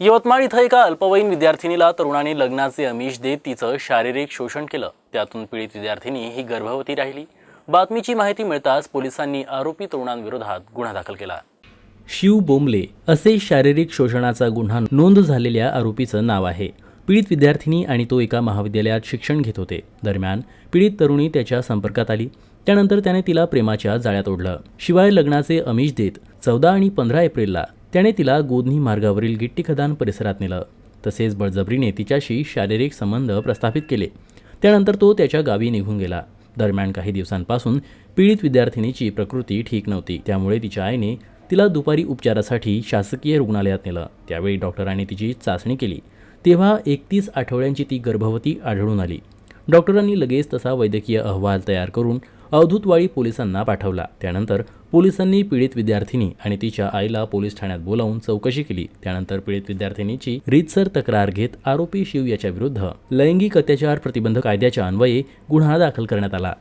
यवतमाळ इथं एका अल्पवयीन विद्यार्थिनीला तरुणाने लग्नाचे अमिष देत तिचं शारीरिक शोषण केलं. त्यातून पीडित विद्यार्थिनी ही गर्भवती राहिली. बातमीची माहिती मिळताच पोलिसांनी आरोपी तरुणांविरोधात गुन्हा दाखल केला. शिव बोंबले असे शारीरिक शोषणाचा गुन्हा नोंद झालेल्या आरोपीचं नाव आहे. पीडित विद्यार्थिनी आणि तो एका महाविद्यालयात शिक्षण घेत होते. दरम्यान पीडित तरुणी त्याच्या संपर्कात आली. त्यानंतर त्याने तिला प्रेमाच्या जाळ्यात ओढलं. शिवाय लग्नाचे अमिष देत चौदा आणि पंधरा एप्रिलला त्याने तिला गोधनी मार्गावरील गिट्टी खदान परिसरात नेलं. तसेच बळजबरीने तिच्याशी शारीरिक संबंध प्रस्थापित केले. त्यानंतर तो त्याच्या गावी निघून गेला. दरम्यान काही दिवसांपासून पीडित विद्यार्थिनीची प्रकृती ठीक नव्हती. त्यामुळे तिच्या आईने तिला दुपारी उपचारासाठी शासकीय रुग्णालयात नेलं. त्यावेळी डॉक्टरांनी तिची चाचणी केली. तेव्हा एकतीस आठवड्यांची ती गर्भवती आढळून आली. डॉक्टरांनी लगेच तसा वैद्यकीय अहवाल तयार करून अवधूतवाडी पोलिसांना पाठवला. त्यानंतर पोलिसांनी पीडित विद्यार्थिनी आणि तिच्या आईला पोलीस ठाण्यात बोलावून चौकशी केली. त्यानंतर पीडित विद्यार्थिनीची रीतसर तक्रार घेत आरोपी शिव याच्या विरुद्ध लैंगिक अत्याचार प्रतिबंध कायद्याच्या अन्वये गुन्हा दाखल करण्यात आला.